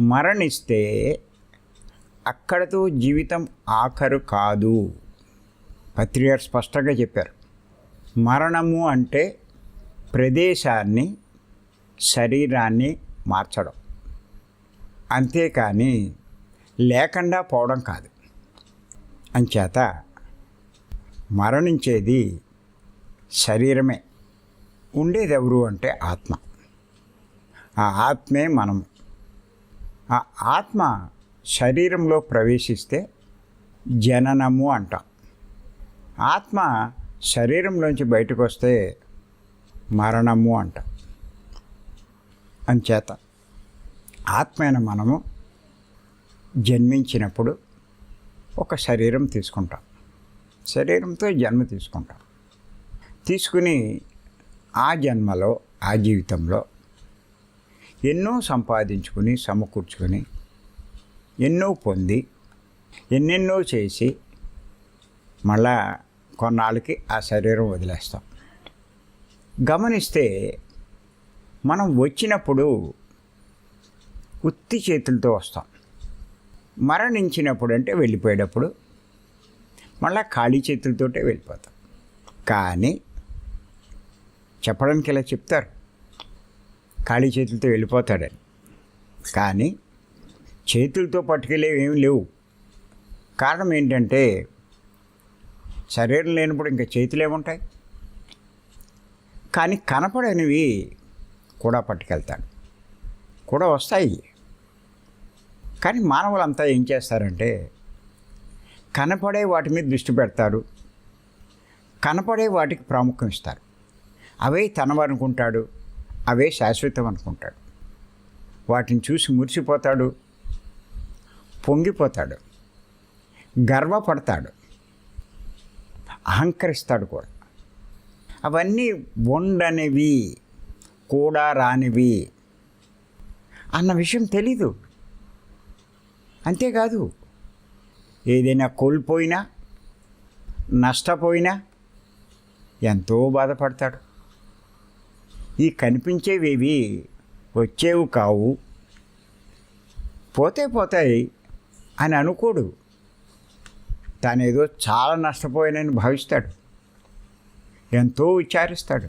మరణిస్తే అక్కడతో జీవితం ఆఖరు కాదు. పత్రికారు స్పష్టంగా చెప్పారు. మరణము అంటే ప్రదేశాన్ని శరీరాన్ని మార్చడం. అంతేకాని లేకుండా పోవడం కాదు. అంచేత మరణించేది శరీరమే. ఉండేది ఎవరు అంటే ఆత్మ. ఆ ఆత్మే మనం ఆ ఆత్మ శరీరంలో ప్రవేశిస్తే జననము అంటాం. ఆత్మ శరీరంలోంచి బయటకు వస్తే మరణము అంటాం. అంచేత ఆత్మైన మనము జన్మించినప్పుడు ఒక శరీరం తీసుకుంటాం. శరీరంతో జన్మ తీసుకుంటాం. తీసుకుని ఆ జన్మలో ఆ జీవితంలో ఎన్నో సంపాదించుకుని సమకూర్చుకొని ఎన్నో పొంది ఎన్నెన్నో చేసి మళ్ళా కొన్నాళ్ళకి ఆ శరీరం వదిలేస్తాం. గమనిస్తే మనం వచ్చినప్పుడు ఉత్తి చేతులతో వస్తాం. మరణించినప్పుడు అంటే వెళ్ళిపోయేటప్పుడు మళ్ళా ఖాళీ చేతులతోటే వెళ్ళిపోతాం. కానీ చెప్పడానికి ఇలా చెప్తారు ఖాళీ చేతులతో వెళ్ళిపోతాడని కానీ చేతులతో పట్టుకెళ్ళేవి ఏమి లేవు. కారణం ఏంటంటే శరీరం లేనప్పుడు ఇంకా చేతులు ఏముంటాయి? కానీ కనపడనివి కూడా పట్టుకెళ్తాడు. కూడా వస్తాయి. కానీ మానవులంతా ఏం చేస్తారంటే కనపడే వాటి మీద దృష్టి పెడతారు. కనపడే వాటికి ప్రాముఖ్యం ఇస్తారు. అవే తనవనుకుంటాడు అవే శాశ్వతం అనుకుంటాడు. వాటిని చూసి మురిసిపోతాడు పొంగిపోతాడు గర్వపడతాడు అహంకరిస్తాడు కూడా. అవన్నీ ఉండనివి కూడా రానివి అన్న విషయం తెలీదు. అంతేకాదు ఏదైనా కోల్పోయినా నష్టపోయినా ఎంతో బాధపడతాడు. ఈ కనిపించేవేవి వచ్చేవి కావు. పోతే పోతాయి అని అనుకోడు. తానేదో చాలా నష్టపోయానని భావిస్తాడు. ఎంతో విచారిస్తాడు.